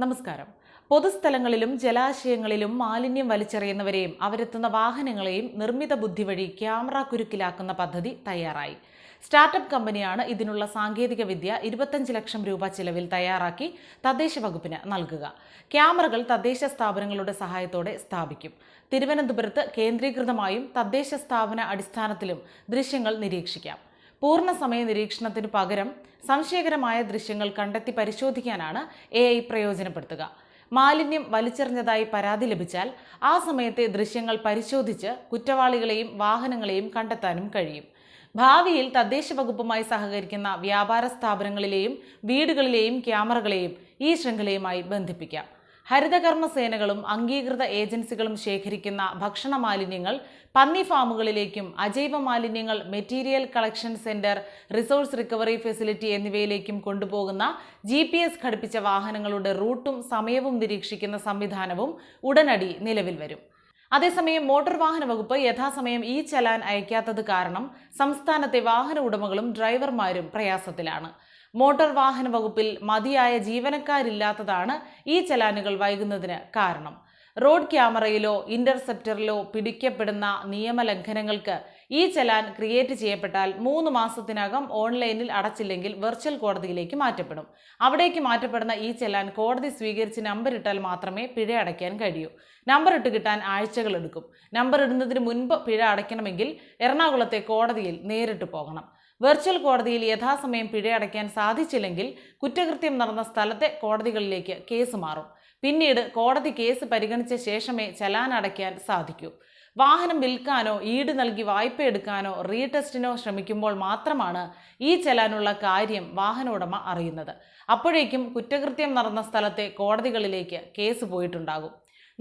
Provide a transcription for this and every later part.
നമസ്കാരം. പൊതുസ്ഥലങ്ങളിലും ജലാശയങ്ങളിലും മാലിന്യം വലിച്ചെറിയുന്നവരെയും അവരെത്തുന്ന വാഹനങ്ങളെയും നിർമ്മിത ബുദ്ധി വഴി ക്യാമറ കുരുക്കിലാക്കുന്ന പദ്ധതി തയ്യാറായി. സ്റ്റാർട്ടപ്പ് കമ്പനിയാണ് ഇതിനുള്ള സാങ്കേതിക വിദ്യ ഇരുപത്തഞ്ച് ലക്ഷം രൂപ ചിലവിൽ തയ്യാറാക്കി തദ്ദേശ വകുപ്പിന് നൽകുക. ക്യാമറകൾ തദ്ദേശ സ്ഥാപനങ്ങളുടെ സഹായത്തോടെ സ്ഥാപിക്കും. തിരുവനന്തപുരത്ത് കേന്ദ്രീകൃതമായും തദ്ദേശ സ്ഥാപന അടിസ്ഥാനത്തിലും ദൃശ്യങ്ങൾ നിരീക്ഷിക്കാം. പൂർണസമയ നിരീക്ഷണത്തിനു പകരം സംശയകരമായ ദൃശ്യങ്ങൾ കണ്ടെത്തി പരിശോധിക്കാനാണ് എ പ്രയോജനപ്പെടുത്തുക. മാലിന്യം വലിച്ചെറിഞ്ഞതായി പരാതി ലഭിച്ചാൽ ആ സമയത്തെ ദൃശ്യങ്ങൾ പരിശോധിച്ച് കുറ്റവാളികളെയും വാഹനങ്ങളെയും കണ്ടെത്താനും കഴിയും. ഭാവിയിൽ തദ്ദേശ വകുപ്പുമായി സഹകരിക്കുന്ന വ്യാപാര സ്ഥാപനങ്ങളിലെയും വീടുകളിലെയും ക്യാമറകളെയും ഈ ശൃംഖലയുമായി ബന്ധിപ്പിക്കാം. ഹരിതകർമ്മ സേനകളും അംഗീകൃത ഏജൻസികളും ശേഖരിക്കുന്ന ഭക്ഷണ മാലിന്യങ്ങൾ പന്നി ഫാമുകളിലേക്കും അജൈവ മാലിന്യങ്ങൾ material collection center resource recovery facility എന്നിവയിലേക്കും കൊണ്ടുപോകുന്ന ജി പി എസ് ഘടിപ്പിച്ച വാഹനങ്ങളുടെ റൂട്ടും സമയവും നിരീക്ഷിക്കുന്ന സംവിധാനവും ഉടനടി നിലവിൽ വരും. അതേസമയം മോട്ടോർ വാഹന വകുപ്പ് യഥാസമയം ഈ ചലാൻ അയക്കാത്തത് കാരണം സംസ്ഥാനത്തെ വാഹന ഉടമകളും ഡ്രൈവർമാരും പ്രയാസത്തിലാണ്. മോട്ടോർ വാഹന വകുപ്പിൽ മതിയായ ജീവനക്കാരില്ലാത്തതാണ് ഈ ചലാനുകൾ വൈകുന്നതിന് കാരണം. റോഡ് ക്യാമറയിലോ ഇന്റർസെപ്റ്ററിലോ പിടിക്കപ്പെടുന്ന നിയമലംഘനങ്ങൾക്ക് ഈ ചലാൻ ക്രിയേറ്റ് ചെയ്യപ്പെട്ടാൽ മൂന്ന് മാസത്തിനകം ഓൺലൈനിൽ അടച്ചില്ലെങ്കിൽ വെർച്വൽ കോടതിയിലേക്ക് മാറ്റപ്പെടും. അവിടേക്ക് മാറ്റപ്പെടുന്ന ഈ ചലാൻ കോടതി സ്വീകരിച്ച് നമ്പർ ഇട്ടാൽ മാത്രമേ പിഴ അടയ്ക്കാൻ കഴിയൂ. നമ്പർ ഇട്ട് കിട്ടാൻ ആഴ്ചകൾ എടുക്കും. നമ്പർ ഇടുന്നതിന് മുൻപ് പിഴ അടയ്ക്കണമെങ്കിൽ എറണാകുളത്തെ കോടതിയിൽ നേരിട്ട് പോകണം. വെർച്വൽ കോടതിയിൽ യഥാസമയം പിഴ അടയ്ക്കാൻ സാധിച്ചില്ലെങ്കിൽ കുറ്റകൃത്യം നടന്ന സ്ഥലത്തെ കോടതികളിലേക്ക് കേസ് മാറും. പിന്നീട് കോടതി കേസ് പരിഗണിച്ച ശേഷമേ ചലാൻ അടയ്ക്കാൻ സാധിക്കൂ. വാഹനം വിൽക്കാനോ ഈട് നൽകി വായ്പ എടുക്കാനോ റീടെസ്റ്റിനോ ശ്രമിക്കുമ്പോൾ മാത്രമാണ് ഈ ചലാനുള്ള കാര്യം വാഹന ഉടമ അറിയുന്നത്. അപ്പോഴേക്കും കുറ്റകൃത്യം നടന്ന സ്ഥലത്തെ കോടതികളിലേക്ക് കേസ് പോയിട്ടുണ്ടാകും.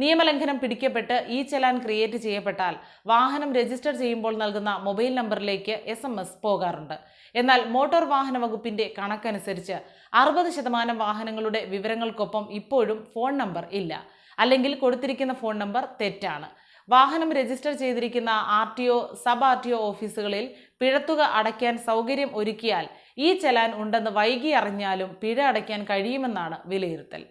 നിയമലംഘനം പിടിക്കപ്പെട്ട് ഈ ചലാൻ ക്രിയേറ്റ് ചെയ്യപ്പെട്ടാൽ വാഹനം രജിസ്റ്റർ ചെയ്യുമ്പോൾ നൽകുന്ന മൊബൈൽ നമ്പറിലേക്ക് എസ് എം എസ് പോകാറുണ്ട്. എന്നാൽ മോട്ടോർ വാഹന വകുപ്പിന്റെ കണക്കനുസരിച്ച് അറുപത് ശതമാനം വാഹനങ്ങളുടെ വിവരങ്ങൾക്കൊപ്പം ഇപ്പോഴും ഫോൺ നമ്പർ ഇല്ല. അല്ലെങ്കിൽ കൊടുത്തിരിക്കുന്ന ഫോൺ നമ്പർ തെറ്റാണ്. വാഹനം രജിസ്റ്റർ ചെയ്തിരിക്കുന്ന R T O sub R T O ഓഫീസുകളിൽ പിഴത്തുക അടയ്ക്കാൻ സൗകര്യം ഒരുക്കിയാൽ ഈ ചലാൻ ഉണ്ടെന്ന് വൈകി അറിഞ്ഞാലും പിഴ അടയ്ക്കാൻ കഴിയുമെന്നാണ് വിലയിരുത്തൽ.